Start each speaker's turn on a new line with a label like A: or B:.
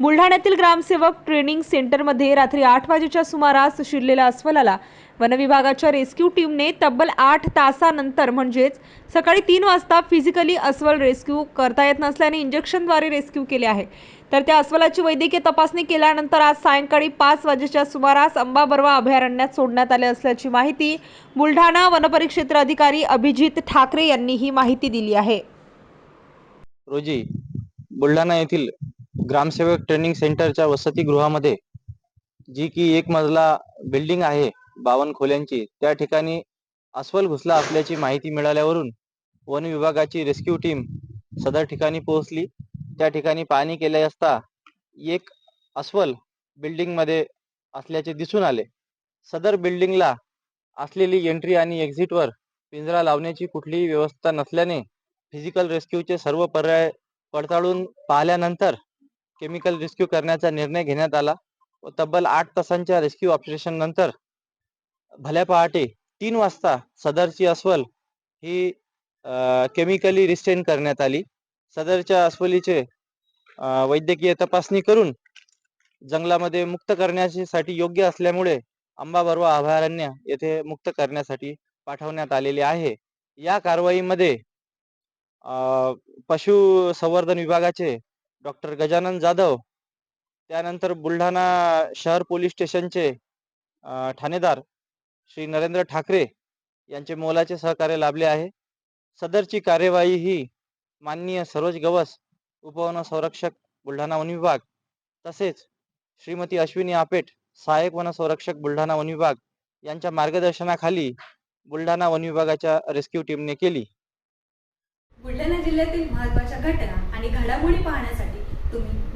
A: बुलढाण्यातील ग्रामसेवक ट्रेनिंग सेंटरमध्ये रात्री आठ वाजेच्या सुमारास शिरलेल्या अस्वलाला वनविभागाच्या रेस्क्यू टीमने तब्बल आठ तासानंतर म्हणजेच सकाळी तीन वाजता फिजिकली अस्वल रेस्क्यू करता येत नसल्याने इंजेक्शनद्वारे रेस्क्यू केले आहे. तर त्या अस्वलाची वैद्यकीय तपासणी केल्यानंतर आज सायंकाळी पाच वाजेच्या सुमारास अंबाबर्वा अभयारण्यात सोडण्यात आले असल्याची माहिती बुलढाणा वनपरिक्षेत्र अधिकारी अभिजित ठाकरे यांनी ही माहिती दिली आहे.
B: रोजी बुलढाणा येथील ग्रामसेवक ट्रेनिंग सेंटरच्या वसतिगृहामध्ये जी की एक मजला बिल्डिंग आहे बावन खोल्यांची त्या ठिकाणी अस्वल घुसला असल्याची माहिती मिळाल्यावरून वन विभागाची रेस्क्यू टीम सदर ठिकाणी पोहोचली. त्या ठिकाणी पाहणी केले असता एक अस्वल बिल्डिंगमध्ये असल्याचे दिसून आले. सदर बिल्डिंगला असलेली एंट्री आणि एक्झिटवर पिंजरा लावण्याची कुठलीही व्यवस्था नसल्याने फिजिकल रेस्क्यूचे सर्व पर्याय पडताळून पाहिल्यानंतर केमिकल रेस्क्यू करण्याचा निर्णय घेण्यात आला. व तब्बल आठ तासांच्या रेस्क्यू ऑपरेशन नंतर भल्या पहाटे तीन वाजता सदरची अस्वल ही केमिकली रिस्टेन करण्यात आली. सदरच्या अस्वलीचे वैद्यकीय तपासणी करून जंगलामध्ये मुक्त करण्यासाठी योग्य असल्यामुळे अंबाबर्वा अभयारण्य येथे मुक्त करण्यासाठी पाठवण्यात आलेले आहे. या कारवाईमध्ये पशु संवर्धन विभागाचे डॉक्टर गजानन जाधव त्यानंतर बुलढाणा शहर पोलीस स्टेशनचे ठाणेदार श्री नरेंद्र ठाकरे यांचे मोलाचे सहकार्य लाभले आहे. सदरची कार्यवाही ही माननीय सरोज गवस उपवन संरक्षक बुलढाणा वन विभाग तसेच श्रीमती अश्विनी आपेट सहाय्यक वन संरक्षक बुलढाणा वन विभाग यांच्या मार्गदर्शनाखाली बुलढाणा वन विभागाच्या रेस्क्यू टीमने केली.
C: बुलढाणा जिल्ह्यातील महत्त्वाच्या घटना आणि घडामोडी पाहण्यासाठी